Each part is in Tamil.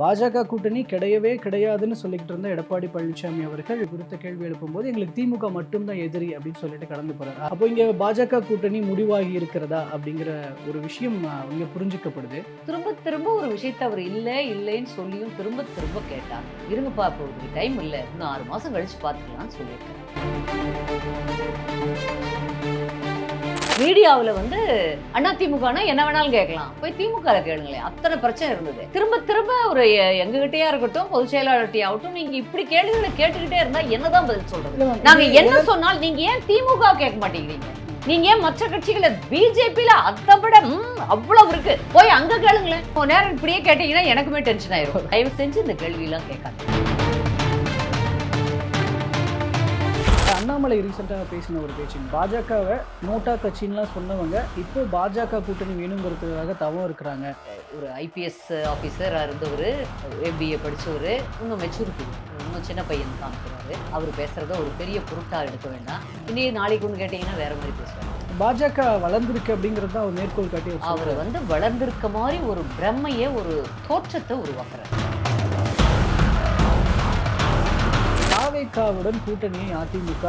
பாஜக கூட்டணி கிடையவே கிடையாதுன்னு சொல்லிக்கிட்டு இருந்த எடப்பாடி பழனிசாமி அவர்கள் குறித்த கேள்வி எழுப்பும்போது எங்களுக்கு திமுக மட்டும்தான் எதிரி அப்படின்னு சொல்லிட்டு கடந்து போறாரு. அப்போ இங்க பாஜக கூட்டணி முடிவாகி இருக்கிறதா அப்படிங்கிற ஒரு விஷயம் இங்கே இங்க புரிஞ்சுக்கப்படுது. திரும்ப திரும்ப ஒரு விஷயத்த அவர் இல்லை இல்லைன்னு சொல்லியும் திரும்ப திரும்ப கேட்டார். இருங்கப்பா இப்போ ஒரு டைம் இல்லை. இன்னும் ஆறு மாசம் கழிச்சு பார்த்துக்கலாம்னு சொல்லியிருக்காரு. மீடியாவுல வந்து அண்ணா திமுகனா என்ன வேணாலும் கேட்கலாம். போய் திமுக கேளுங்களேன். அத்தனை பிரச்சனை இருந்தது. திரும்ப திரும்ப ஒரு எங்ககிட்டயா இருக்கட்டும் பொதுச் செயலாளர்கிட்டயா ஆகட்டும் நீங்க இப்படி கேள்விகளை கேட்டுக்கிட்டே இருந்தா என்னதான் பதில் சொல்றது? நாங்க என்ன சொன்னால் நீங்க ஏன் திமுக கேட்க மாட்டேங்கிறீங்க? நீங்க ஏன் மற்ற கட்சிகளை பிஜேபியில அதை விட அவ்வளவு இருக்கு? போய் அங்க கேளுங்களேன். நேரம் இப்படியே கேட்டீங்கன்னா எனக்குமே டென்ஷன் ஆயிரும். தயவு செஞ்சு இந்த கேள்வி எல்லாம் கேட்காது அண்ணாமலை ரீசெண்டாக பேசின ஒரு பேச்சு பாஜகவை நோட்டா கட்சின்லாம் சொன்னவங்க இப்போ பாஜக கூட்டணி வேணுங்கிறதுக்காக தவம் இருக்கிறாங்க. ஒரு ஐபிஎஸ் ஆஃபீஸராக இருந்தவர் எம்பிஏ படிச்சவர் இன்னும் மெச்சூரிட்டி இன்னும் சின்ன பையன் காமிக்கிறாரு. அவர் பேசுறத ஒரு பெரிய பொருட்டா எடுக்க வேண்டாம். இனி நாளைக்கு ஒன்று கேட்டீங்கன்னா வேற மாதிரி பேசுவாங்க பாஜக வளர்ந்துருக்கு அப்படிங்கிறது தான் அவர் மேற்கோள் காட்டி அவர். வந்து வளர்ந்திருக்க மாதிரி ஒரு பிரம்மைய ஒரு தோற்றத்தை உருவாக்குறாரு. தாவேக்காவுடன் கூட்டணியை அதிமுக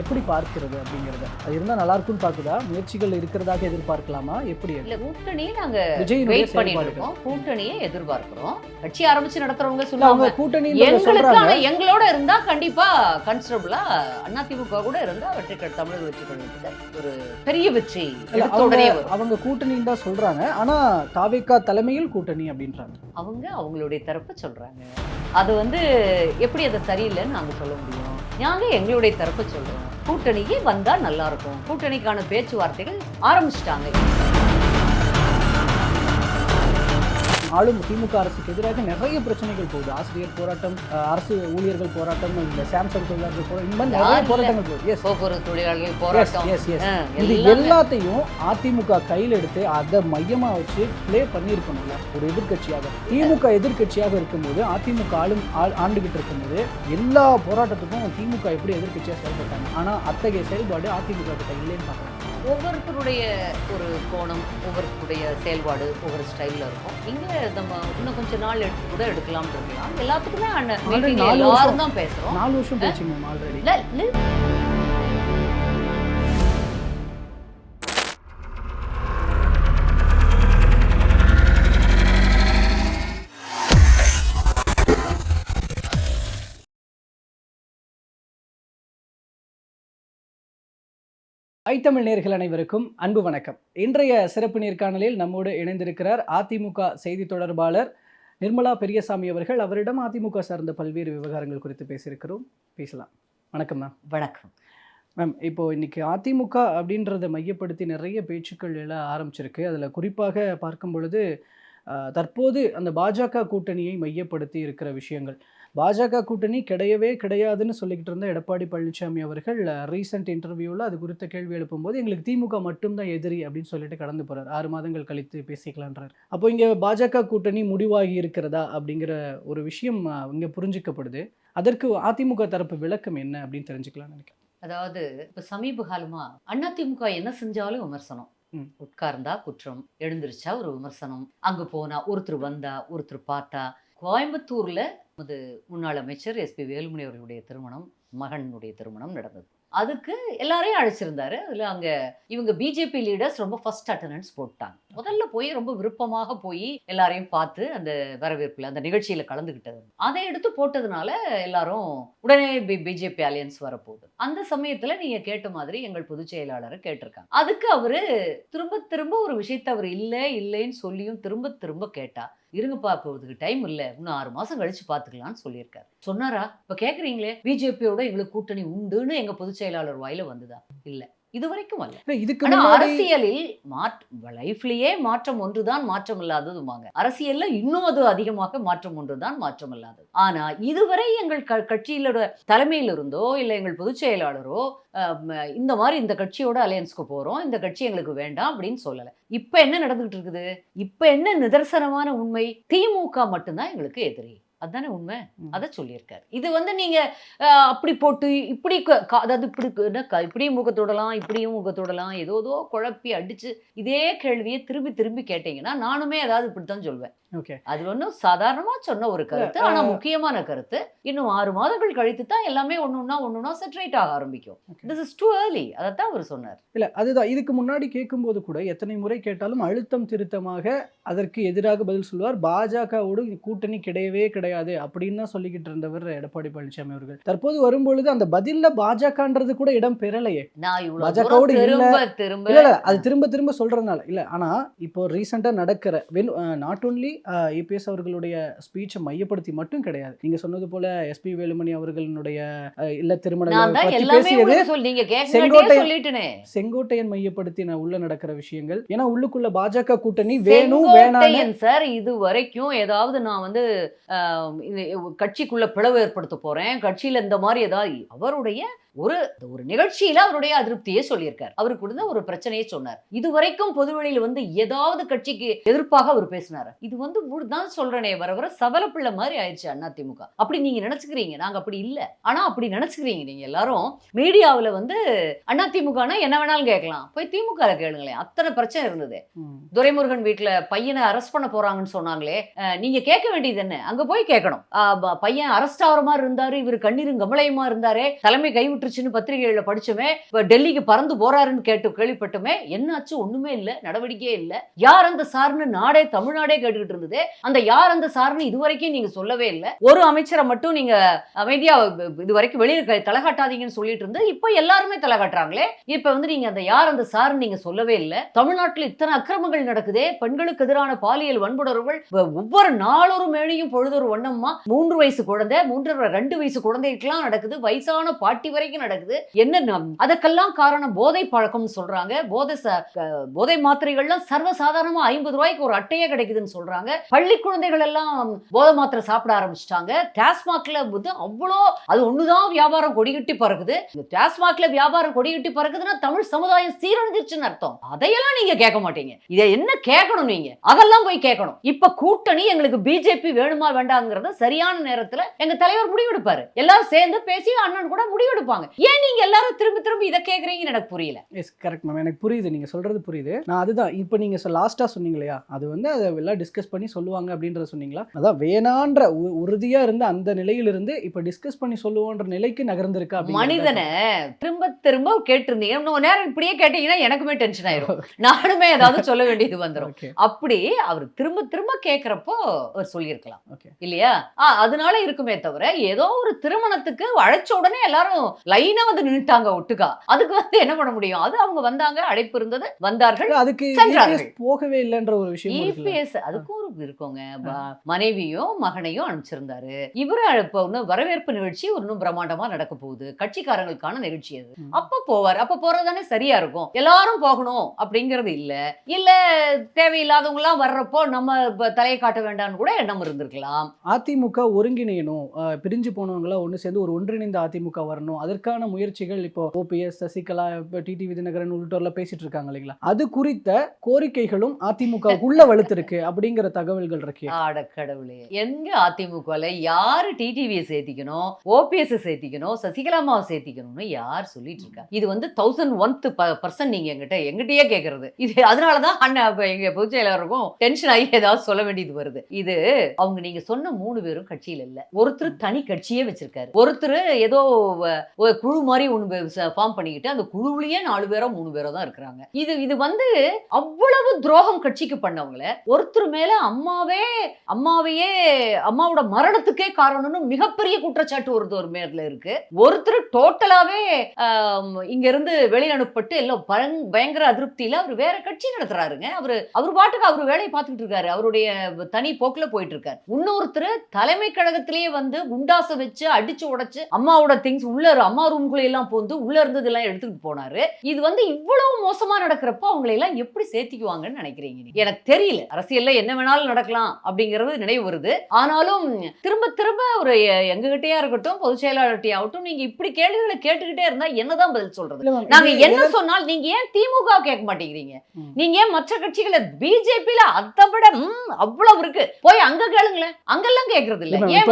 எப்படி பார்க்கிறது அப்படிங்கறது? அது இருந்தா நல்லா இருக்கும்னு பார்க்குதா? முயற்சிகள் இருக்கிறதாக எதிர்பார்க்கலாமா? எப்படி? இல்ல கூட்டணியை நாங்க விஜயினுடைய வெயிட் பண்ணிட்டு செயல்பாடுகள். இருக்கோம். கூட்டணியை எதிர்பார்க்கிறோம். கட்சி ஆரம்பிச்சு நடத்துறவங்க சொல்லுவாங்க. கூட்டணி எங்களுக்கு எங்களோட இருந்தா கண்டிப்பா கன்ஸ்டபிளா அதிமுக கூட இருந்தா வெற்றி தமிழக வெற்றி கழகத்துக்கு ஒரு பெரிய வெற்றி அவங்க கூட்டணின்னு தான் சொல்றாங்க. ஆனா தாவேக்கா தலைமையில் கூட்டணி அப்படின்றாங்க. அவங்க அவங்களுடைய தரப்பை சொல்றாங்க. அது வந்து எப்படி அது சரியில்லைன்னு நாங்கள் சொல்ல முடியும். நாங்கள் எங்களுடைய தரப்பை சொல்கிறோம் கூட்டணிக்கு வந்தால் நல்லாயிருக்கும் கூட்டணிக்கான பேச்சுவார்த்தைகள் ஆரம்பிச்சிட்டாங்க. ஆளும் திமுக அரசுக்கு எதிராக நிறைய பிரச்சனைகள் போகுது. ஆசிரியர் போராட்டம் அரசு ஊழியர்கள் போராட்டம் இந்த சாம்சங் தொழிலாளர்கள் போராட்டம் இந்த மாதிரி நிறைய? போராட்டங்கள் போகுது. எஸ் போக்குவரத்து தொழிலாளர்கள் போராட்டம். எஸ் எஸ் இது. எல்லாத்தையும் அதிமுக கையில் எடுத்து அதை மையமா வச்சு ப்ளே பண்ணியிருக்கணும்ல. ஒரு எதிர்க்கட்சியாக. திமுக எதிர்க்கட்சியாக இருக்கும்போது அதிமுக ஆளும் ஆள்- ஆண்டுகிட்டு இருக்கும்போது எல்லா போராட்டத்துக்கும் திமுக எப்படி எதிர்க்கட்சியாக செயல்பட்டாங்க? ஆனா அத்தகைய செயல்பாடு அதிமுக கிட்ட இல்லைன்னு பார்க்குறாங்க ஒவ்வொருத்தருடைய ஒரு கோணம் ஒவ்வொருத்தருடைய செயல்பாடு ஒவ்வொரு ஸ்டைல்ல இருக்கும். இங்க நம்ம இன்னும் கொஞ்ச நாள் எடுத்து கூட எடுக்கலாம் இருக்கலாம். எல்லாத்துக்குமே எல்லாரும். தான் பேசுறோம். நாலு வருஷம் ஐத்தமிழ் நேர்கள் அனைவருக்கும் அன்பு வணக்கம். இன்றைய சிறப்பு நேர்காணலில் நம்மோடு இணைந்திருக்கிறார் அதிமுக செய்தி தொடர்பாளர் நிர்மலா பெரியசாமி அவர்கள். அவரிடம் அதிமுக சார்ந்த பல்வேறு விவகாரங்கள் குறித்து பேசியிருக்கிறோம். பேசலாம். வணக்கம் மேம் வணக்கம். மேம் இப்போ இன்னைக்கு அதிமுக அப்படின்றத மையப்படுத்தி நிறைய பேச்சுக்கள் எல்லாம் ஆரம்பிச்சிருக்கு. அதில் குறிப்பாக பார்க்கும் பொழுது தற்போது அந்த பாஜக கூட்டணியை மையப்படுத்தி இருக்கிற விஷயங்கள். பாஜக கூட்டணி கிடையவே கிடையாதுன்னு சொல்லிக்கிட்டு இருந்த எடப்பாடி பழனிசாமி அவர்கள் ரீசெண்ட் இன்டர்வியூவில் அது குறித்த கேள்வி எழுப்பும்போது எங்களுக்கு திமுக மட்டும்தான் எதிரி அப்படின்னு சொல்லிட்டு கடந்து போறார். ஆறு மாதங்கள் கழித்து பேசிக்கலான்றார். அப்போ இங்கே பாஜக கூட்டணி முடிவாகி இருக்கிறதா அப்படிங்கிற ஒரு விஷயம் இங்க புரிஞ்சுக்கப்படுது. அதற்கு அதிமுக தரப்பு விளக்கம் என்ன அப்படின்னு தெரிஞ்சுக்கலாம்னு நினைக்கிறேன். அதாவது இப்ப சமீப காலமா அதிமுக என்ன செஞ்சாலும் விமர்சனம். உட்கார்ந்தா குற்றம் எழுந்திருச்சா ஒரு விமர்சனம் அங்க போனா ஒருத்தர் வந்தா ஒருத்தர் பார்த்தா கோயம்புத்தூர்ல நமது முன்னாள் அமைச்சர் எஸ்பி வேலுமணி அவர்களுடைய திருமணம் மகனுடைய திருமணம் நடந்தது. அதுக்கு எல்லாரையும் அழைச்சிருந்தாரு. அதுல அங்க இவங்க பிஜேபி லீடர்ஸ் ரொம்ப ஃபர்ஸ்ட் அட்டண்டன்ஸ் போட்டாங்க. முதல்ல போய் ரொம்ப விருப்பமாக போய் எல்லாரையும் பார்த்து அந்த வரவேற்புல அந்த நிகழ்ச்சியில கலந்துக்கிட்டது அதை எடுத்து போட்டதுனால எல்லாரும் உடனே பிஜேபி அலையன்ஸ் வரப்போகுது. அந்த சமயத்துல நீங்க கேட்ட மாதிரி எங்கள் பொதுச் செயலாளரை கேட்டிருக்காங்க. அதுக்கு அவரு திரும்ப திரும்ப ஒரு விஷயத்த அவர் இல்ல இல்லைன்னு சொல்லியும் திரும்ப திரும்ப கேட்டா இருங்கப்பா இப்போ இதுக்கு டைம் இல்ல. இன்னும் ஆறு மாசம் கழிச்சு பாத்துக்கலாம்னு சொல்லியிருக்காரு. சொன்னாரா? இப்ப கேக்குறீங்களே பிஜேபியோட எங்களுக்கு கூட்டணி உண்டுன்னு எங்க பொதுச் செயலாளர் வாயில வந்துதா? இல்ல. இது வரைக்கும் அல்ல இதுக்கு அரசியலில் லைஃப்லயே மாற்றம் ஒன்றுதான் மாற்றம் இல்லாததுமாங்க. அரசியல்ல இன்னும் அது அதிகமாக மாற்றம் ஒன்றுதான் மாற்றம் இல்லாதது. ஆனா இதுவரை எங்கள் கட்சியிலோட தலைமையில் இருந்தோ இல்ல எங்கள் பொதுச் செயலாளரோ இந்த மாதிரி இந்த கட்சியோட அலையன்ஸ்க்கு போறோம் இந்த கட்சி எங்களுக்கு வேண்டாம் அப்படின்னு சொல்லல. இப்ப என்ன நடந்துகிட்டு இருக்குது? இப்ப என்ன நிதர்சனமான உண்மை? திமுக மட்டும்தான் எங்களுக்கு எதிரி. அதானே உண்மை. அதை சொல்லியிருக்காரு. இது வந்து நீங்க அஹ், அப்படி போட்டு இப்படி அதாவது இப்படி இப்படியும் முகத்தோடலாம் இப்படியும் முகத்தோடலாம் ஏதோ ஏதோ குழப்பி அடிச்சு இதே கேள்வியை திரும்பி திரும்பி கேட்டீங்கன்னா நானுமே ஏதாவது இப்படித்தான் சொல்வேன். ஓகே அது ஒன்றும் சாதாரணமா சொன்ன ஒரு கருத்து ஆனா முக்கியமான கருத்து. இன்னும் ஆறு மாதங்கள் கழித்து தான் எல்லாமே ஒண்ணுன்னா ஒண்ணுன்னா செட்ரேட் ஆக ஆரம்பிக்கும். திஸ் இஸ் டூ ஏர்லி அதைத்தான் அவர் சொன்னார். இல்ல அதுதான். இதுக்கு முன்னாடி கேட்கும்போது கூட எத்தனை முறை கேட்டாலும் அழுத்தம் திருத்தமாக அதற்கு எதிராக பதில் சொல்வார். பாஜகவோடு கூட்டணி கிடையவே கிடையாது அப்படின்னு தான் சொல்லிக்கிட்டு இருந்தவர் எடப்பாடி பழனிசாமி அவர்கள். தற்போது வரும்பொழுது அந்த பதில்ல பாஜகன்றது கூட இடம் பெறலையே. பாஜகவோடு இல்ல. திரும்ப திரும்ப இல்ல இல்ல அது திரும்ப திரும்ப சொல்றதுனால. இல்ல ஆனா இப்போ ரீசெண்டா நடக்கிற வென் நாட் ஓன்லி ஏபிஎஸ் அவர்களுடைய ஸ்பீச்சை மையப்படுத்தி மட்டும் கிடையாது. நீங்க சொன்னது போல எஸ்பி வேலுமணி அவர்களுடைய இல்ல திருமண நான் விழாவை தான் பத்தி எல்லாமே பேசியது உங்களுக்கு சொல்லி நீங்க கேட்கவே செங்கோட்டையன் மையப்படுத்தி நான் உள்ள நடக்கிற விஷயங்கள். ஏன்னா உள்ளுக்குள்ள பாஜக கூட்டணி வேணும் செங்கோட்டையன் சார் இது வரைக்கும் ஏதாவது நான் வந்து கட்சிக்குள்ள பிளவு ஏற்படுத்த போறேன். கட்சியில இந்த மாதிரி ஏதாவது அவருடைய ஒரு ஒரு நிகழ்ச்சியில அவருடைய அதிருப்தியை சொல்லியிருக்கார். அவருக்கு ஒரு பிரச்சனையை சொன்னார். இது வரைக்கும் பொதுவெளியில வந்து ஏதாவது கட்சிக்கு எதிர்ப்பாக அவர் பேசினாரு. இது வந்து முழு- தான் சொல்றேனே வர வர பிள்ளை மாதிரி ஆயிடுச்சு அதிமுக அப்படி நீங்க நினைச்சுக்கிறீங்க நாங்க அப்படி இல்ல. ஆனா அப்படி நினைச்சுக்கிறீங்க நீங்க எல்லாரும் மீடியாவுல வந்து அதிமுகனா என்ன வேணாலும் கேட்கலாம். போய் திமுக கேளுங்களேன் அத்தனை பிரச்சனை இருந்தது. துரைமுருகன் வீட்ல பையனை அரெஸ்ட் பண்ண போறாங்கன்னு சொன்னாங்களே நீங்க கேட்க வேண்டியது என்ன? அங்க போய் கேட்கணும். பையன் அரெஸ்ட் ஆகிற மாதிரி இருந்தாரு இவர் கண்ணீரும் கமலையுமா இருந்தாரே தலைமை கைவிட்டுருச்சுன்னு பத்திரிகைகள்ல படிச்சோமே டெல்லிக்கு பறந்து போறாருன்னு கேட்டு கேள்விப்பட்டோமே என்னாச்சு? ஒண்ணுமே இல்ல நடவடிக்கையே இல்ல. யார் அந்த சார்னு நாடே தமிழ்நாடே கேட்டுக்கிட்டு இருந்தது. அந்த யார் அந்த சார்னு இதுவரைக்கும் நீங்க சொல்லவே இல்ல. ஒரு அமைச்சரை மட்டும் நீங்க அமைதியா இது வரைக்கும் வெளியே தலை காட்டாதீங்கன்னு சொல்லிட்டு இருந்து இப்ப எல்லாருமே தலை காட்டுறாங்களே இப்ப வந்து நீங்க அந்த யார் அந்த சார்னு நீங்க சொல்லவே இல்ல. தமிழ்நாட்டில் இத்தனை அக்கிரமங்கள் நடக்குதே? பெண்களுக்கு எதிரான பாலியல் வன்புணர்வுகள் ஒவ்வொரு நாளொரு மேடையும் பொழுதொரு வண்ணமா மூன்று வயசு குழந்தை மூன்று ரெண்டு வயசு குழந்தைகளுக்கெல்லாம் நடக்குது. வயசான பாட்டி வரைக்கும் நடக்குது. என்ன அதற்கெல்லாம் அதுக்கெல்லாம் காரணம் போதை பழக்கம்னு சொல்றாங்க. போதை போதை மாத்திரைகள்லாம் சர்வசாதாரணமா ஐம்பது ரூபாய்க்கு ஒரு அட்டையே கிடைக்குதுன்னு சொல்றாங்க. பள்ளி குழந்தைகள் எல்லாம் போதை மாத்திரை சாப்பிட ஆரம்பிச்சிட்டாங்க. டாஸ்மாக்ல வந்து அவ்வளோ அது ஒண்ணுதான் வியாபாரம் கொடிகட்டி பறக்குது. இந்த டாஸ்மாக்ல வியாபாரம் கொடிகட்டி பறக்குதுன்னா தமிழ் சமுதாயம் சீரழிஞ்சிருச்சுன்னு அர்த்தம். அதையெல்லாம் நீங்க கேட்க மாட்டீங்க. இதை என்ன கேட்கணும் நீங்க? அதெல்லாம் போய் கேட்கணும். இப்ப கூட்டணி எங்களுக்கு பிஜேபி வேணுமா வேண்டாங்கிறத சரியான நேரத்துல எங்க தலைவர் முடிவெடுப்பாரு. எல்லாரும் சேர்ந்து பேசி அண்ணன் கூட முடிவெடுப்பாங்க. ஏன் நீங்க எல்லாரும் திரும்ப திரும்ப இதை கேக்குறீங்கன்னு எனக்கு புரியல. எஸ் கரெக்ட் மேம் எனக்கு புரியுது. நீங்க சொல்றது புரியுது. நான் அதுதான். இப்போ நீங்க லாஸ்டா சொன்னீங்க இல்லையா? அது வந்து அதை எல்லாம் டிஸ்கஸ் பண்ணி சொல்லுவாங்க அப்படின்றத சொன்னீங்களா? அதான் வேணான்ற உறுதியாக இருந்த அந்த நிலையிலிருந்து இப்போ டிஸ்கஸ் பண்ணி சொல்லுவோன்ற நிலைக்கு நகர்ந்திருக்கா மனிதனை திரும்ப திரும்ப கேட்டிருந்தீங்க. இன்னும் நேரம் இப்படியே கேட்டீங்கன்னா எனக்குமே டென்ஷன் ஆயிரும். நானுமே ஏதாவது சொல்ல வேண்டியது வந்துடும் அப்படி அவர் திரும்ப திரும்ப கேட்கிறப்போ அவர் சொல்லியிருக்கலாம். இல்லையா? அதனால இருக்குமே தவிர ஏதோ ஒரு திருமணத்துக்கு அழைச்ச உடனே எல்லாரும் லைனா வந்து நின்னுட்டாங்க ஒட்டுக்கா. அதுக்கு வந்து என்ன பண்ண முடியும்? அது அவங்க வந்தாங்க அழைப்பு இருந்தது வந்தார்கள் அதுக்கு. EPS போகவே இல்லைன்ற ஒரு விஷயம் இபிஎஸ் அதுக்கும் ஒரு இருக்கோங்க. மனைவியும் மகனையும் அனுப்பிச்சிருந்தாரு. இவரு இப்ப இன்னும் வரவேற்பு நிகழ்ச்சி இன்னும் பிரம்மாண்டமா நடக்க போகுது. கட்சிக்காரங்களுக்கான நிகழ்ச்சி அது. அப்ப போவார். அப்ப போறதானே சரியா இருக்கும். எல்லாரும் போகணும் அப்படிங்கிறது இல்ல. இல்ல தேவையில்லாதவங்க எல்லாம் வர்றப்போ நம்ம தலையை காட்ட வேண்டாம்னு கூட எண்ணம் இருந்திருக்கலாம். அதிமுக ஒருங்கிணையணும். பிரிஞ்சு போனவங்களா ஒன்று சேர்ந்து ஒரு ஒன்றிணைந்த அதிமுக வரணும். அதற்கான முயற்சிகள் இப்போ ஓபிஎஸ் சசிகலா இப்போ டிடி விதிநகரன் உள்ளிட்டோர்லாம் பேசிட்டு இருக்காங்க இல்லைங்களா? அது குறித்த கோரிக்கைகளும் அதிமுகவுக்குள்ள வலுத்திருக்கு அப்படிங்கிற தகவல்கள் இருக்கே. ஆட கடவுளே. எங்க அதிமுகல யாரு டிடிவியை சேர்த்திக்கணும் ஓபிஎஸ் சேர்த்திக்கணும் சசிகலாமாவை சேர்த்திக்கணும்னு யார் சொல்லிட்டு இருக்கா? இது வந்து தௌசண்ட் ஒன்த் பர்சன்ட் நீங்க எங்கிட்ட எங்கிட்டயே கேக்குறது. இது அதனாலதான் அண்ணன் எங்க பொதுச் செயலாளருக்கும் டென்ஷன் ஆகி ஏதாவது சொல்ல வேண்டியது வருது. இது அவங்க நீங்க சொன்ன மூணு பேரும் கட்சியில இல்ல. ஒருத்தர் தனி கட்சியே வச்சிருக்காரு. ஒருத்தர் ஏதோ குழு மாதிரி ஒண்ணு ஃபார்ம் பண்ணிக்கிட்டு அந்த குழுவுலயே நாலு பேரோ மூணு பேரோ தான் இருக்கிறாங்க. இது இது வந்து அவ்வளவு துரோகம் கட்சிக்கு பண்ணவங்கள ஒருத்தர் மேல அம்மாவே அம்மாவையே அம்மாவோட மரணத்துக்கே காரணம்னு மிகப்பெரிய குற்றச்சாட்டு ஒருத்தர் மேல இருக்கு. ஒருத்தர் டோட்டலாவே இங்க இருந்து வெளியனுப்பட்டு எல்லாம் பயங்கர அதிருப்தியில அவர் வேற கட்சி நடத்துறாருங்க. அவரு அவர் பாட்டுக்கு அவர் வேலையை பார்த்துட்டு இருக்காரு. அவருடைய தனி போக்குல போயிட்டு இருக்காரு. இன்னொருத்தர் தலைமை கழகத்திலேயே வந்து குண்டாச வச்சு அடிச்சு உடைச்சு அம்மாவோட திங்ஸ் உள்ள அம்மா ரூம்குள்ள எல்லாம் போந்து உள்ள இருந்தது எல்லாம் எடுத்துட்டு போனாரு. இது வந்து இவ்வளவு மோசமா நடக்கிறப்போ அவங்களை எல்லாம் எப்படி சேர்த்திக்குவாங்கன்னு நினைக்கிறீங்க எனக்கு தெரியல. அரசியல்ல என்ன வேணாலும் நடக்கலாம் அப்படிங்கிறது நினைவு வருது. ஆனாலும் திரும்ப திரும்ப ஒரு எங்ககிட்டயா இருக்கட்டும் பொதுச் செயலாளர்கிட்டயே ஆகட்டும் நீங்க இப்படி கேள்விகளை கேட்டுக்கிட்டே இருந்தா என்னதான் பதில் சொல்றது? நாங்க என்ன சொன்னால் நீங்க ஏன் திமுக கேட்க மாட்டேங்கிறீங்க. நீங்க ஏன் மற்ற கட்சிகளை பிஜேபியில அதை விட அவ்வளவு இருக்கு. போய் அங்க கேளுங்களேன். அங்கெல்லாம் கேக்குறது இல்ல. ஏன்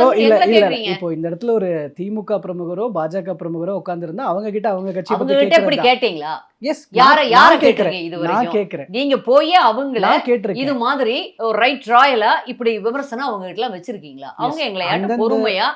இப்போ இந்த இடத்துல ஒரு திமுக பிரமுகரோ பாஜக பிரமுகரோ உட்கார்ந்திருந்தா அவங்க கிட்ட அவங்க கட்சி அவங்க கிட்ட இப்படி கேட்கறதா கேட்டீங்களா? எஸ் யார யார கேக்குறீங்க இது வரைக்கும் நீங்க போய் அவங்கள இது மாதிரி ஒரு ரைட் ராயலா இப்படி விமர்சனம் அவங்க கிட்ட வச்சிருக்கீங்களா? அவங்க எங்களை பொறுமையா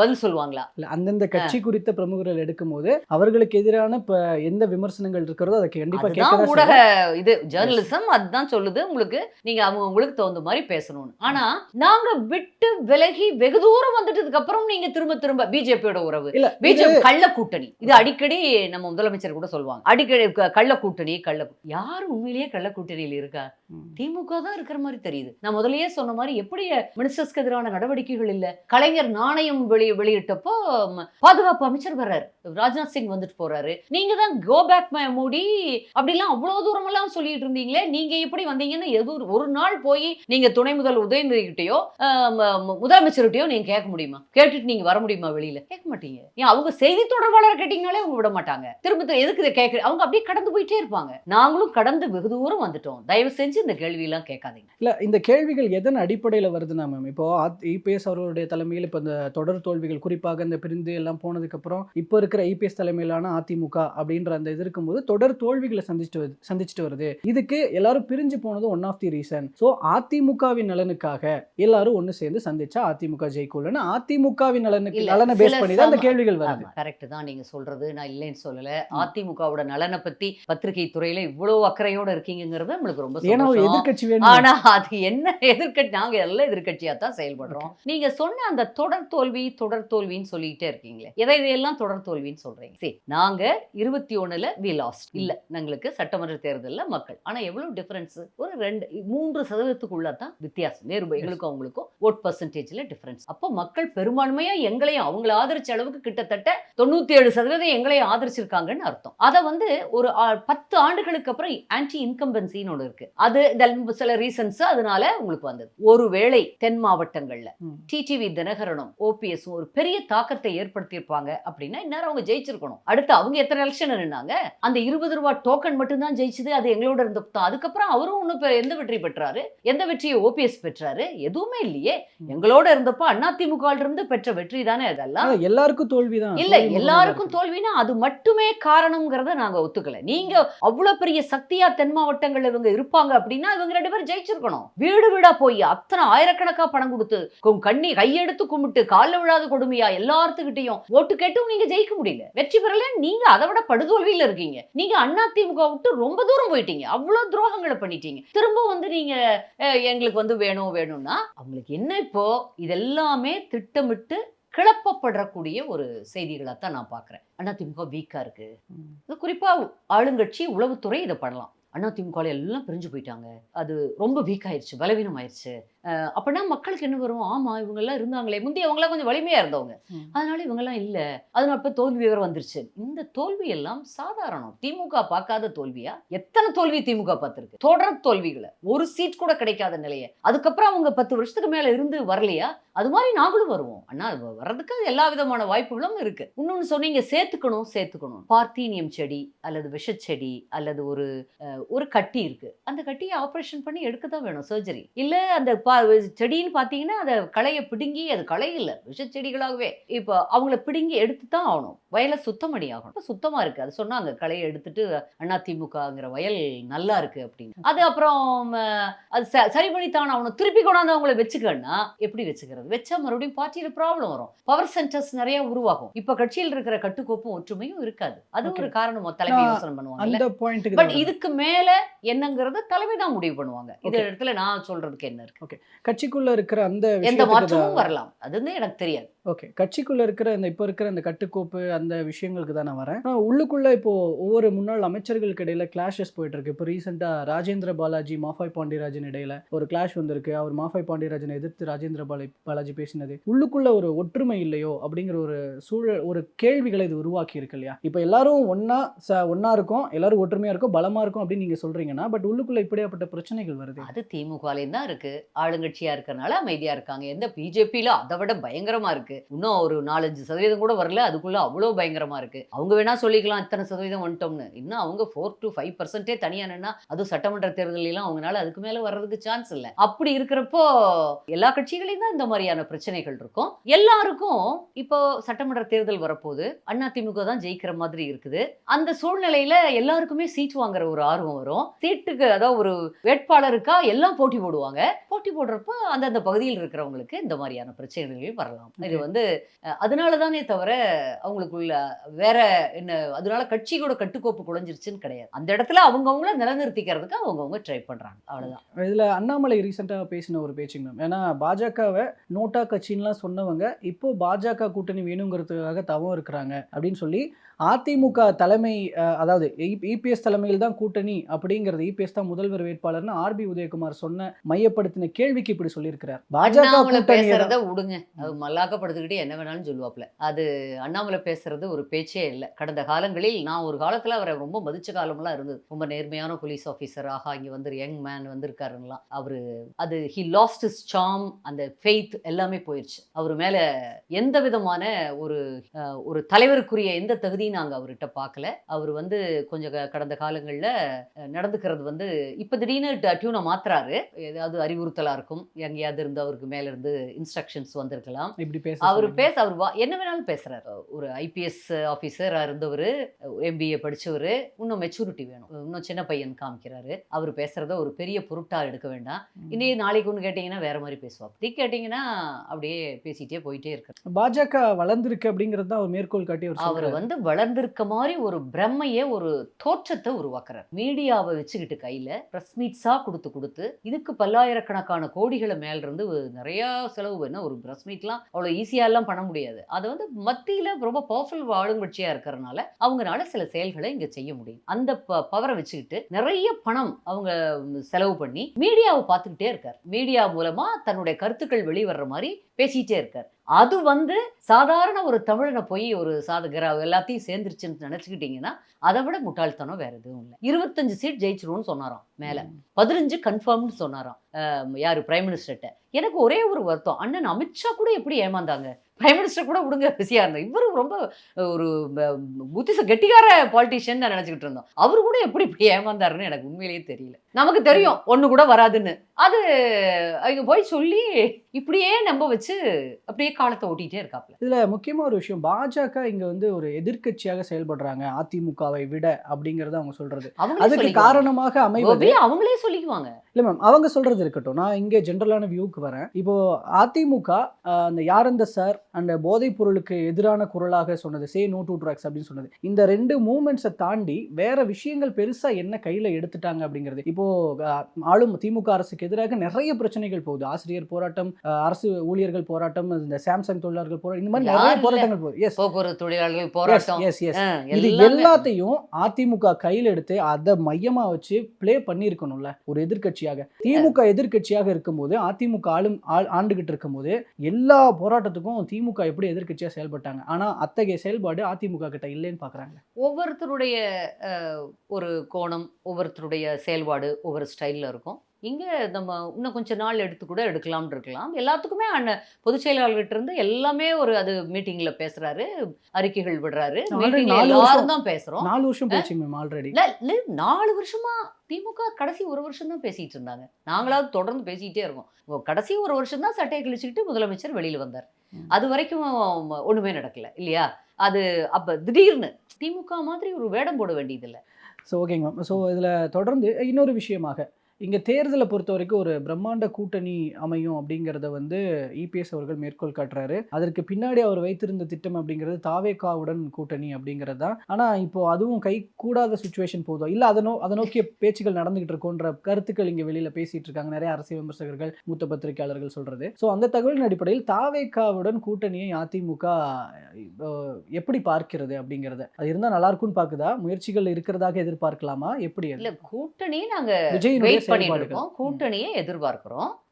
பதில் சொல்லுவாங்களா? இல்ல அந்தந்த கட்சி குறித்த பிரமுகர்கள் எடுக்கும்போது அவர்களுக்கு எதிரான இப்ப எந்த விமர்சனங்கள் இருக்கிறதோ அதை கண்டிப்பா கேட்கதான் ஊடக. இது ஜேர்னலிசம் அதுதான் சொல்லுது. உங்களுக்கு நீங்க அவங்க உங்களுக்கு தகுந்த மாதிரி பேசணும்னு. ஆனா நாங்க விட்டு விலகி வெகு தூரம் வந்துட்டதுக்கு அப்புறம் நீங்க திரும்ப திரும்ப பிஜேபியோட உறவு. இல்ல பிஜேபி கள்ள கூட்டணி. இது அடிக்கடி நம்ம முதலமைச்சர் கூட சொல்லுவாங்க. அடிக்கடி கள்ள கூட்டணி கள்ள யாரு உண்மையிலேயே கள்ள கூட்டணியில் இருக்கா. திமுக தான் இருக்கிற மாதிரி தெரியுது. நான் முதலையே சொன்ன மாதிரி எப்படி மினிஸ்டர்ஸ்க்கு எதிரான நடவடிக்கைகள் இல்ல. கலைஞர் நாணயம் வெளி வெளியிட்டப்போ பாதுகாப்பு அமைச்சர் வர்றாரு. ராஜ்நாத் சிங் வந்துட்டு போறாரு. நீங்க தான் கோ பேக் மை மூடி அப்படிலாம் அவ்வளவு தூரம் எல்லாம் சொல்லிட்டு இருந்தீங்களே நீங்க எப்படி வந்தீங்கன்னு எது ஒரு- ஒரு நாள் போய் நீங்க துணை முதல் உதயநிதி கிட்டயோ முதலமைச்சர்கிட்டயோ நீங்க கேட்க முடியுமா? கேட்டுட்டு நீங்க வர முடியுமா வெளியில? கேட்க மாட்டீங்க. ஏன் அவங்க செய்தி தொடர்பாளர் கேட்டீங்கனாலே அவங்க விட மாட்டாங்க. திரும்ப திரும்ப எதுக்கு இதை கேட்க அவங்க அப்படியே கடந்து போயிட்டே இருப்பாங்க. நாங்களும் கடந்து வெகு தூரம் வந்துட்டோம். தயவு செஞ்சு இந்த கேள்வி எல்லாம் கேட்காதீங்க. இல்ல இந்த கேள்விகள் எதன் அடிப்படையில வருதுன்னா மேம் இப்போ இபிஎஸ் அவர்களுடைய தலைமையில் இப்போ இந்த தொடர் தோல்விகள் குறிப்பாக இந்த பிரிந்து எல்லாம் போனதுக்கு அப்புறம் இப்போ இருக்கிற இபிஎஸ் தலைமையிலான அதிமுக அப்படின்ற அந்த இது இருக்கும்போது தொடர் தோல்விகளை சந்திச்சுட்டு வருது சந்திச்சுட்டு வருது. இதுக்கு எல்லாரும் பிரிஞ்சு போனது one of the reason so அதிமுகவின் நலனுக்காக எல்லாரும் ஒன்று சேர்ந்து சந்திச்சா அதிமுக ஜெயிக்கும்னு அதிமுகவின் நலனுக்கு நலனை பேஸ் பண்ணி தான் சம- கேள்விகள் வருது. கரெக்ட் தான் நீங்க சொல்றது. நான் இல்லைன்னு சொல்லல. அதிமுகவோட நலனை பத்தி பத்திரிகை துறையில இவ்வளவு அக்கறையோட இருக்கீங்கிறது நம்மளுக்கு ரொம்ப ஏன்னா எதிர்க்கட்சி வேணும். ஆனா அது என்ன எதிர்க்கட்சி நாங்க எல்லாம் எதிர்க்கட்சியா தான் செயல்படுறோம் நீங்க சொன்ன அந்த தொடர் தோல்வி தொடர் தோல்வின்னு சொல்லிட்டே இருக்கீங்களே எதை இதையெல்லாம் தொடர் தோல்வின்னு சொல்றீங்க? சரி நாங்க இருபத்தி ஒண்ணுல வி லாஸ்ட் இல்ல எங்களுக்கு சட்டமன்ற தேர்தல்ல மக்கள். ஆனா எவ்வளவு டிஃபரன்ஸ் ஒரு ரெண்டு மூன்று சதவீதத்துக்குள்ள தான் வித்தியாசம். வேறு எங்களுக்கும் அவங்களுக்கும் ஓட் பர்சன்டேஜ்ல டிஃபரன்ஸ் அப்போ மக்கள் பெரும்பான்மையா எங்களையும் அவங்கள ஆதரிச்ச அளவுக்கு கிட்டத்தட்ட தொண்ணூத்தி ஏழு சதவீதம் எங்களையும் ஆதரிச்சிருக்காங்கன்னு அர்த்தம். அதை வந்து ஒரு பத்து ஆண்டுகளுக்கு அப்புறம் ஆன்டி இன்கம்பன்சின்னு ஒன்று இருக்கு. அது சில ரீசன்ஸ் அதனால உங்களுக்கு வந்தது. ஒருவேளை தென் மாவட்டங்கள்ல. டிடிவி தினகரனும் ஓபிஎஸ் ஒரு பெரிய தாக்கத்தை ஏற்படுத்தியிருப்பாங்க அப்படின்னா இந்நேரம் அவங்க ஜெயிச்சிருக்கணும். அடுத்து அவங்க எத்தனை எலெக்ஷன் நின்னாங்க? அந்த இருபது ரூபாய் டோக்கன் மட்டும்தான் ஜெயிச்சது அது எங்களோட இருந்த அதுக்கப்புறம் அவரும் ஒன்றும் எந்த வெற்றி பெற்றாரு? எந்த வெற்றியை ஓபிஎஸ் பெற்றாரு? எதுவுமே இல்லையே. எங்களோட இருந்தப்ப அதிமுக இருந்து பெற்ற வெற்றி தானே அதெல்லாம். எல்லாருக்கும் தோல்விதான். இல்ல எல்லாருக்கும். தோல்வினா அது மட்டுமே காரணம்ங்கிறத நாங்க ஒத்துக்கல. நீங்க அவ்வளவு பெரிய சக்தியா தென் மாவட்டங்கள்ல இவங்க இருப்பாங்க அப்படின்னா இவங்க ரெண்டு பேரும் ஜெயிச்சிருக்கணும். வீடு வீடா போய் அத்தனை ஆயிரக்கணக்கா பணம் கொடுத்து கண்ணி கையெடுத்து கும்பிட்டு கால்ல விழாத கொடுமையா எல்லாத்துக்கிட்டையும் ஓட்டு கேட்டும் நீங்க ஜெயிக்க முடியல. வெற்றி பெறல நீங்க அதை விட படுதோல்வியில இருக்கீங்க. நீங்க அதிமுக விட்டு ரொம்ப தூரம் போயிட்டீங்க. அவ்வளவு துரோகங்களை பண்ணிட்டீங்க. திரும்ப வந்து நீங்க எங்களுக்கு வந்து வேணும் வேணும்னா அவங்களுக்கு என்ன இப்போ? இதெல்லாமே திட்டமிட்டு கிளப்பப்படக்கூடிய ஒரு செய்திகளாக தான் நான் பார்க்குறேன். அதிமுக வீக்காக இருக்கு. குறிப்பாக ஆளுங்கட்சி உளவுத்துறை இதை பண்ணலாம். அதிமுக எல்லாம் பிரிஞ்சு போயிட்டாங்க. அது ரொம்ப வீக் ஆயிடுச்சு பலவீனம் ஆயிடுச்சு அப்படின்னா மக்களுக்கு என்ன வரும்? ஆமா இவங்க எல்லாம் இருந்தாங்களே. முந்தி அவங்களாம் கொஞ்சம் வலிமையா இருந்தவங்க. அதனால இவங்கெல்லாம் இல்ல. அதனால இப்ப தோல்வி வேற வந்துருச்சு. இந்த தோல்வி எல்லாம் சாதாரணம். திமுக பார்க்காத தோல்வியா? எத்தனை தோல்வி திமுக பார்த்திருக்கு? தொடர் தோல்விகளை. ஒரு சீட் கூட கிடைக்காத நிலையை. அதுக்கப்புறம் அவங்க பத்து வருஷத்துக்கு மேல இருந்து வரலையா? அது மாதிரி நாங்களும் வருவோம். ஆனா அது வர்றதுக்கு எல்லா விதமான வாய்ப்புகளும் இருக்கு. இன்னொன்னு சொன்னீங்க சேர்த்துக்கணும் சேர்த்துக்கணும். பார்த்தீனியம் செடி அல்லது விஷச்செடி அல்லது ஒரு ஒரு கட்டி இருக்கு. அந்த கட்டியை ஆபரேஷன் பண்ணி எடுக்க தான் வேணும். சர்ஜரி இல்ல அந்த பா- செடின்னு பார்த்தீங்கன்னா அதை களையை பிடுங்கி அது களை இல்ல விஷச்செடிகளாகவே இப்போ அவங்கள பிடுங்கி எடுத்து தான் ஆகணும். வயலை சுத்தம் பண்ணி ஆகணும். இப்ப சுத்தமா இருக்கு. அது சொன்னாங்க களையை எடுத்துட்டு அதிமுகங்கிற வயல் நல்லா இருக்கு அப்படின்னு. அது அப்புறம் அது சரி பண்ணித்தான் அவனை திருப்பி கொண்டாந்து அவங்கள வச்சுக்கன்னா எப்படி வச்சுக்கிறது? வச்சா மறுபடியும் பார்ட்டியில ப்ராப்ளம் வரும். பவர் சென்டர்ஸ் நிறைய உருவாகும். இப்ப கட்சியில் இருக்கிற கட்டுக்கோப்பும் ஒற்றுமையும் இருக்காது. அது ஒரு. காரணம் தலைமை யோசனை பண்ணுவாங்க பட் இதுக்கு மேல என்னங்கிறது தலைமை தான் முடிவு பண்ணுவாங்க. இந்த. இடத்துல நான் சொல்றதுக்கு என்ன இருக்கு? கட்சிக்குள்ள இருக்கிற அந்த எந்த மாற்றமும் வரலாம். அது வந்து எனக்கு தெரியாது. ஓகே கட்சிக்குள்ள இருக்கிற இந்த இப்போ இருக்கிற இந்த கட்டுக்கோப்பு அந்த விஷயங்களுக்கு தான் நான் வரேன். ஆனால் உள்ளுக்குள்ள இப்போ ஒவ்வொரு முன்னாள் அமைச்சர்களுக்கு இடையில கிளாஷஸ் போயிட்டு இருக்கு. இப்போ ரீசெண்டா ராஜேந்திர பாலாஜி மாஃபாய் பாண்டியராஜன் இடையில ஒரு கிளாஷ் வந்திருக்கு. அவர் மாஃபாய் பாண்டியராஜனை எதிர்த்து ராஜேந்திர பாலா பாலாஜி பேசினது. உள்ளுக்குள்ள ஒரு ஒற்றுமை இல்லையோ அப்படிங்கிற ஒரு சூழல் ஒரு கேள்விகளை இது உருவாக்கி இருக்கு இல்லையா? இப்போ எல்லாரும் ஒன்னா ச ஒன்னா இருக்கும். எல்லாரும் ஒற்றுமையா இருக்கும் பலமா இருக்கும் அப்படின்னு நீங்க சொல்றீங்கன்னா பட் உள்ளுக்குள்ள இப்படியாப்பட்ட பிரச்சனைகள் வருது. அது திமுகலையும் தான் இருக்கு. ஆளுங்கட்சியா இருக்கிறனால அமைதியா இருக்காங்க. எந்த பிஜேபியில அதை விட பயங்கரமா இருக்கு. இருக்கு. இன்னும் ஒரு நாலஞ்சு சதவீதம் கூட வரல. அதுக்குள்ள அவ்வளோ பயங்கரமா இருக்கு. அவங்க வேணா சொல்லிக்கலாம் இத்தனை சதவீதம் வந்துட்டோம்னு. இன்னும் அவங்க ஃபோர் டு ஃபைவ் பர்சன்டே தனியா நின்னா அதுவும் சட்டமன்ற தேர்தலாம் எல்லாம் அவங்களால அதுக்கு மேல வர்றதுக்கு சான்ஸ் இல்லை. அப்படி இருக்கிறப்போ எல்லா கட்சிகளையும் தான் இந்த மாதிரியான பிரச்சனைகள் இருக்கும். எல்லாருக்கும் இப்போ சட்டமன்ற தேர்தல் வரப்போகுது. அதிமுக தான் ஜெயிக்கிற மாதிரி இருக்குது. அந்த சூழ்நிலையில எல்லாருக்குமே சீட் வாங்குற ஒரு ஆர்வம் வரும். சீட்டுக்கு அதாவது ஒரு வேட்பாளருக்கா எல்லாம் போட்டி போடுவாங்க. போட்டி போடுறப்ப அந்தந்த பகுதியில் இருக்கிறவங்களுக்கு இந்த மாதிரியான பிரச்சனைகள் வரலாம். இது வந்து அதனால தானே தவிர அவங்களுக்குள்ள வேற என்ன அதனால கட்சியோட கட்டுக்கோப்பு குறைஞ்சிருச்சுன்னு கிடையாது. அந்த இடத்துல அவங்கவுங்கள நிலநிறுத்திக்கிறதுக்கு அவங்கவுங்க ட்ரை பண்ணுறாங்க அவ்வளோதான் இதில் அண்ணாமலை ரீசெண்டாக பேசின ஒரு பேச்சுங்க மேம். ஏன்னா பாஜகவை நோட்டா கட்சின்லாம் சொன்னவங்க இப்போ பாஜக கூட்டணி வேணுங்கிறதுக்காக தவம் இருக்கிறாங்க அப்படின்னு சொல்லி அதிமுக தலைமை அதாவது இபிஎஸ் தலைமையில் தான் கூட்டணி அப்படிங்கிறது இபிஎஸ் தான் முதல்வர் வேட்பாளர்னு ஆர்பி உதயகுமார் சொன்ன மையப்படுத்தின கேள்விக்கு இப்படி சொல்லியிருக்கிறார். பாஜக பேசுறத விடுங்க அது மல்லாக்கப்படுத்திக்கிட்டு என்ன வேணாலும் சொல்லுவாப்ல அது அண்ணாமலை பேசுறது ஒரு பேச்சே இல்லை. கடந்த காலங்களில் நான் ஒரு காலத்துல அவரை ரொம்ப மதிச்ச காலம்லாம் இருந்தது. ரொம்ப நேர்மையான போலீஸ் ஆஃபீஸர் ஆஹா இங்க வந்து யங் மேன் வந்திருக்காருலாம் அவரு அது ஹி லாஸ்ட் இஸ் சாம் அந்த ஃபெய்த் எல்லாமே போயிடுச்சு அவர் மேல எந்த விதமான ஒரு ஒரு தலைவருக்குரிய எந்த தகுதியும் நாங்க அவர்கிட்ட பார்க்கல அவர் வந்து கொஞ்சம் கடந்த காலங்கள்ல நடந்துக்கிறது வந்து இப்ப திடீர்னு டியூனை மாத்துறாரு. ஏதாவது அறிவுறுத்தலா இருக்கும். எங்கேயாவது இருந்து அவருக்கு மேல இருந்து இன்ஸ்ட்ரக்ஷன்ஸ் வந்திருக்கலாம். இப்படி பேச அவர். பேச அவர் வா- என்ன வேணாலும் பேசுறாரு. ஒரு ஐபிஎஸ் ஆஃபீஸரா இருந்தவர் எம்பிஏ படிச்சவர் இன்னும் மெச்சூரிட்டி வேணும். இன்னும் சின்ன பையன் காமிக்கிறாரு. அவர் பேசுறத ஒரு பெரிய பொருட்டா எடுக்க வேண்டாம். இன்னைக்கு நாளைக்கு ஒன்று கேட்டிங்கன்னா வேற மாதிரி பேசுவார் அப்படி கேட்டிங்கன்னா அப்படியே பேசிட்டே போயிட்டே இருக்காரு. பாஜக வளர்ந்திருக்கு அப்படிங்கிறது தான் அவர் மேற்கோள் காட்டி அவர் வந்து வளர்ந்திருக்க மாதிரி ஒரு பிரம்மைய ஒரு தோற்றத்தை உருவாக்குறார். மீடியாவை வச்சுக்கிட்டு கையில ப்ரெஸ் மீட்ஸா கொடுத்து கொடுத்து இதுக்கு பல்லாயிரக்கணக்கான கோடிகளை மேல இருந்து நிறைய செலவு பண்ண ஒரு ப்ரெஸ் மீட்லாம் அவ்வளோ ஈஸியா எல்லாம் பண்ண முடியாது. அதை வந்து மத்தியில ரொம்ப பவர்ஃபுல் ஆளுங்கட்சியா இருக்கிறதுனால அவங்களால சில செயல்களை இங்க செய்ய முடியும். அந்த பவரை வச்சுக்கிட்டு நிறைய பணம் அவங்க செலவு பண்ணி மீடியாவை பார்த்துக்கிட்டே இருக்கார். மீடியா மூலமா தன்னுடைய கருத்துக்கள் வெளிவர்ற மாதிரி பேசிட்டே இருக்கார். அது வந்து சாதாரண ஒரு தமிழனை போய் ஒரு சாதகரா எல்லாத்தையும் சேர்ந்துருச்சுன்னு நினைச்சுக்கிட்டீங்கன்னா அதை விட முட்டாள்தனம் வேற எதுவும் இல்லை. இருபத்தஞ்சு சீட் ஜெயிச்சிரும்னு சொன்னாராம் மேல. பதினஞ்சு கன்ஃபார்ம்னு சொன்னாராம். யாரு? பிரைம் மினிஸ்டர்கிட்ட எனக்கு ஒரே ஒரு வருத்தம். அண்ணன் அமித்ஷா கூட எப்படி ஏமாந்தாங்க? பிரைம் மினிஸ்டர் கூட விடுங்க பிஸியா இருந்தார் இவரு ரொம்ப ஒரு புத்திச கெட்டிக்கார பாலிட்டிஷியன் நான் நினைச்சுக்கிட்டு இருந்தோம். அவரு கூட எப்படி இப்படி ஏமாந்தாருன்னு எனக்கு உண்மையிலேயே தெரியல. நமக்கு தெரியும் ஒண்ணு கூட வராதுன்னு. அது அவங்க போய் சொல்லி இப்படியே நம்ப வச்சு அப்படியே காலத்தை ஓட்டிட்டே இருக்காப்ல இதுல முக்கியமா ஒரு விஷயம் பாஜக இங்க வந்து ஒரு எதிர்க்கட்சியாக செயல்படுறாங்க அதிமுகவை விட அப்படிங்கறத அவங்க சொல்றது. அவங்களே அதுக்கு. காரணமாக அமைவது அவங்களே சொல்லிக்குவாங்க. இல்ல மேம் அவங்க சொல்றது இருக்கட்டும். நான் இங்க ஜென்ரலான வியூக்கு வரேன். இப்போ அதிமுக அந்த யாரந்த சார் அந்த போதைப் பொருளுக்கு எதிரான குரலாக சொன்னது சே நோ டு ட்ரக்ஸ் அப்படின்னு சொன்னது. இந்த ரெண்டு மூமெண்ட்ஸை தாண்டி வேற விஷயங்கள் பெருசா என்ன கையில எடுத்துட்டாங்க அப்படிங்கிறது. இப்போ ஆஹ், ஆளும் திமுக அரசுக்கு எதிராக நிறைய பிரச்சனைகள் போகுது. ஆசிரியர் போராட்டம் அரசு ஊழியர்கள் போராட்டம் இந்த சாம்சங் தொழிலாளர்கள் போராட்டம் இந்த மாதிரி நிறைய? போராட்டங்கள் போகுது. எஸ் போக்குவரத்து தொழிலாளர்கள் போராட்டம். எஸ் எஸ் இது. எல்லாத்தையும் அதிமுக கையில் எடுத்து அதை மையமா வச்சு ப்ளே பண்ணியிருக்கணும்ல ஒரு எதிர்க்கட்சியாக. திமுக எதிர்க்கட்சியாக இருக்கும்போது அதிமுக ஆளும் ஆள் ஆண்டுகிட்டு இருக்கும்போது எல்லா போராட்டத்துக்கும் திமுக எப்படி எதிர்க்கட்சியா செயல்பட்டாங்க? ஆனா அத்தகைய செயல்பாடு அதிமுக கிட்ட இல்லைன்னு பாக்குறாங்க. ஒவ்வொருத்தருடைய ஒரு கோணம் ஒவ்வொருத்தருடைய செயல்பாடு ஒவ்வொரு ஸ்டைலில் இருக்கும். இங்கே நம்ம இன்னும் கொஞ்ச நாள் எடுத்து கூட எடுக்கலாம்னு இருக்கலாம். எல்லாத்துக்குமே அண்ணன் பொதுச் செயலாளர்கிட்ட இருந்து எல்லாமே ஒரு அது மீட்டிங்ல பேசுறாரு அறிக்கைகள் விடுறாரு. எல்லாரும். தான் பேசுறோம். நாலு வருஷம் போச்சு மேம் ஆல்ரெடி. நாலு வருஷமா திமுக கடைசி ஒரு வருஷம் தான் பேசிட்டு இருந்தாங்க. நாங்களாவது தொடர்ந்து பேசிக்கிட்டே இருக்கோம். கடைசி ஒரு வருஷம் தான் சட்டையை கிழிச்சுக்கிட்டு முதலமைச்சர் வெளியில வந்தார். அது வரைக்கும் ஒண்ணுமே நடக்கல இல்லையா? அது அப்ப திடீர்னு திமுக மாதிரி ஒரு வேடம் போட வேண்டியதில்லை. ஸோ ஓகேங்க மேம் ஸோ இதில் தொடர்ந்து இன்னொரு விஷயமாக இங்கே தேர்தலை பொறுத்த வரைக்கும் ஒரு பிரம்மாண்ட கூட்டணி அமையும் அப்படிங்கிறத வந்து இபிஎஸ் அவர்கள் மேற்கோள் காட்டுறாரு. அதற்கு பின்னாடி அவர் வைத்திருந்த திட்டம் அப்படிங்கிறது தாவேகாவுடன் கூட்டணி அப்படிங்கிறது தான். ஆனால் இப்போ அதுவும் கை கூடாத சுச்சுவேஷன் போதும் இல்லை அதை நோ அதை நோக்கிய பேச்சுகள் நடந்துகிட்டு இருக்கோன்ற கருத்துக்கள் இங்கே வெளியில் பேசிட்டு இருக்காங்க. நிறைய அரசியல் விமர்சகர்கள் மூத்த பத்திரிகையாளர்கள் சொல்றது. ஸோ அந்த தகவலின் அடிப்படையில் தாவேகாவுடன் கூட்டணியை அதிமுக எப்படி பார்க்கிறது அப்படிங்கிறத. அது இருந்தால் நல்லா இருக்கும்னு பார்க்குதா? முயற்சிகள் இருக்கிறதாக எதிர்பார்க்கலாமா? எப்படி இல்ல கூட்டணி நாங்க விஜயினுடைய வெயிட் பண்ணிட்டு இருக்கோம். கூட்டணியை எதிர்பார்க்கிறோம்.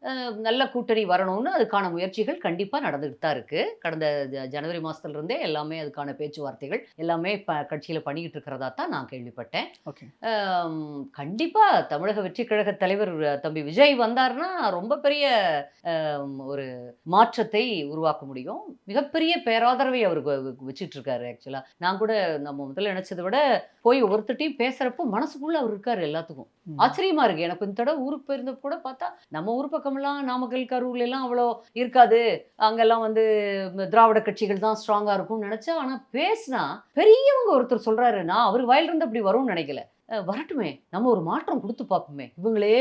நல்ல கூட்டணி வரணும்னு அதுக்கான முயற்சிகள் கண்டிப்பா நடந்துகிட்டு தான் இருக்கு. கடந்த ஜனவரி மாசத்துல இருந்தே எல்லாமே அதுக்கான பேச்சுவார்த்தைகள் எல்லாமே ப கட்சியில பண்ணிக்கிட்டு இருக்கிறதா தான் நான் கேள்விப்பட்டேன். ஓகே. ஆம், கண்டிப்பா தமிழக வெற்றி கழக தலைவர் தம்பி விஜய் வந்தாருன்னா ரொம்ப பெரிய ஒரு மாற்றத்தை உருவாக்க முடியும். மிகப்பெரிய பேராதரவை அவர் வச்சுட்டு இருக்காரு ஆக்சுவலா. நான் கூட நம்ம முதல்ல நினைச்சதை விட போய் ஒவ்வொருத்தட்டையும் பேசுறப்போ மனசுக்குள்ள அவர் இருக்காரு எல்லாத்துக்கும். ம். ஆச்சரியமா இருக்கு. எனக்கு இந்த தடவை ஊருக்கு போயிருந்தப்ப கூட பார்த்தா நம்ம ஊர் பக்கம்லாம் நாமக்கல் கரூர்ல எல்லாம் அவ்வளோ இருக்காது. அங்கெல்லாம் வந்து திராவிட கட்சிகள் தான் ஸ்ட்ராங்கா இருக்கும்னு நினைச்சா ஆனா பேசினா பெரியவங்க ஒருத்தர் சொல்றாரு நான் அவர் வாயிலிருந்து அப்படி வரும்னு நினைக்கல. வரட்டுமே. நம்ம ஒரு மாற்றம் கொடுத்து பார்ப்போமே. இவங்களே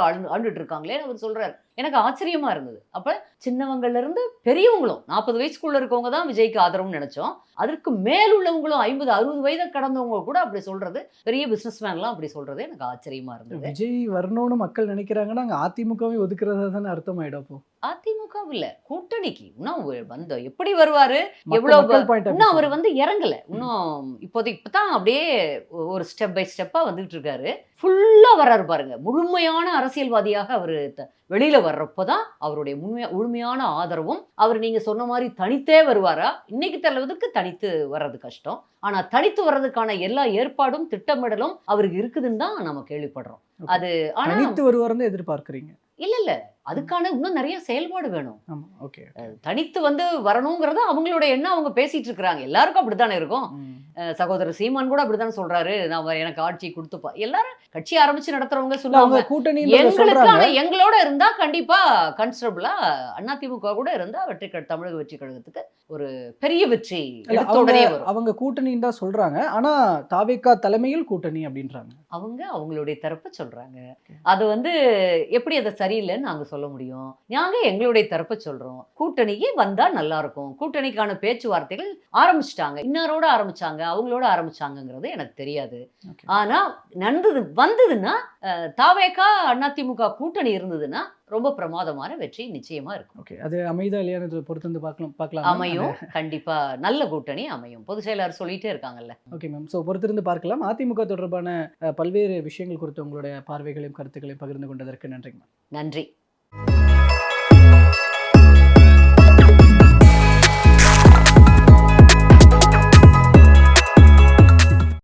ஆண்டு ஆண்டுட்டு இருக்காங்களே அவர் சொல்றாரு. எனக்கு ஆச்சரியமா இருந்தது. அப்ப சின்னவங்கள்ல இருந்து பெரியவங்களும் நாற்பது வயசுக்குள்ள இருக்கவங்க தான் விஜய்க்கு ஆதரவுன்னு நினைச்சோம். அதற்கு மேல் உள்ளவங்களும் ஐம்பது அறுபது வயதை கடந்தவங்க கூட அப்படி சொல்றது பெரிய பிசினஸ் மேன்லாம் அப்படி சொல்றது எனக்கு ஆச்சரியமா இருந்தது. விஜய் வரணும்னு மக்கள் நினைக்கிறாங்கன்னா அங்க அதிமுகவை ஒதுக்குறதா தானே அர்த்தமாயிடும் அப்போ. அதிமுக இல்ல. கூட்டணிக்கு. இன்னும் வந்த எப்படி வருவாரு? எவ்வளவு இன்னும் அவர் வந்து இறங்கல. இன்னும் இப்போதைக்கு இப்பதான் அப்படியே ஒரு ஸ்டெப் பை ஸ்டெப்பாக வந்துகிட்டு இருக்காரு ஃபுல்லா வர்றாரு பாருங்க. முழுமையான அரசியல்வாதியாக அவர் வெளியில வர்றப்போதான் அவருடைய முழுமையா முழுமையான ஆதரவும் அவர் நீங்க சொன்ன மாதிரி தனித்தே வருவாரா? இன்னைக்கு தலைவதற்கு தனித்து வர்றது கஷ்டம். ஆனா தனித்து வர்றதுக்கான எல்லா ஏற்பாடும் திட்டமிடலும் அவருக்கு இருக்குதுன்னு தான் நம்ம கேள்விப்படுறோம். அது தனித்து வருவார்னு எதிர்பார்க்கறீங்க? இல்ல இல்ல. அதுக்கான இன்னும் நிறைய செயல்பாடு வேணும். தனித்து வந்து வரணுங்கிறத அவங்களோட எண்ணம் அவங்க பேசிட்டு இருக்கிறாங்க. எல்லாருக்கும் அப்படித்தானே இருக்கும்? சகோதரர் சீமான் கூட அப்படித்தானே சொல்றாரு? நான் வ- எனக்கு ஆட்சி கொடுத்துப்பா. எல்லாரும் கட்சி ஆரம்பிச்சு நடத்துறவங்க சொல்லுவாங்க. கூட்டணி எங்களுக்கான எங்களோட இருந்தா கண்டிப்பா கன்ஸ்டபிளா அதிமுக கூட இருந்தா வெற்றி தமிழக வெற்றி கழகத்துக்கு ஒரு பெரிய வெற்றி அவங்க அவங்க கூட்டணின்னு தான் சொல்றாங்க. ஆனா தாவேக்கா தலைமையில் கூட்டணி அப்படின்றாங்க. அவங்க அவங்களுடைய தரப்பை சொல்றாங்க. அது வந்து எப்படி அதை சரியில்லைன்னு நாங்க சொல்ல முடியும். நாங்க எங்களுடைய தரப்பை சொல்றோம். கூட்டணிக்கு வந்தா நல்லா இருக்கும். கூட்டணிக்கான பேச்சுவார்த்தைகள் ஆரம்பிச்சிட்டாங்க. இன்னாரோட ஆரம்பிச்சாங்க? அவங்களோட ஆரம்பிச்சாங்கங்கிறது எனக்கு தெரியாது. ஆனா நடந்தது வந்ததுன்னா தாவேக்கா அதிமுக கூட்டணி இருந்ததுன்னா ரொம்ப பிரமாதமான வெற்றி நிச்சயமா இருக்கும். ஓகே அது அமைதா இல்லையானது பொறுத்து வந்து பார்க்கலாம் பார்க்கலாம். அமையும் கண்டிப்பா. நல்ல கூட்டணி அமையும். பொதுச் செயலாளர் சொல்லிட்டே இருக்காங்கல்ல. ஓகே மேம் ஸோ பொறுத்திருந்து பார்க்கலாம். அதிமுக தொடர்பான பல்வேறு விஷயங்கள் குறித்து உங்களுடைய பார்வைகளையும் கருத்துக்களையும் பகிர்ந்து கொண்டதற்கு நன்றிங்க நன்றி.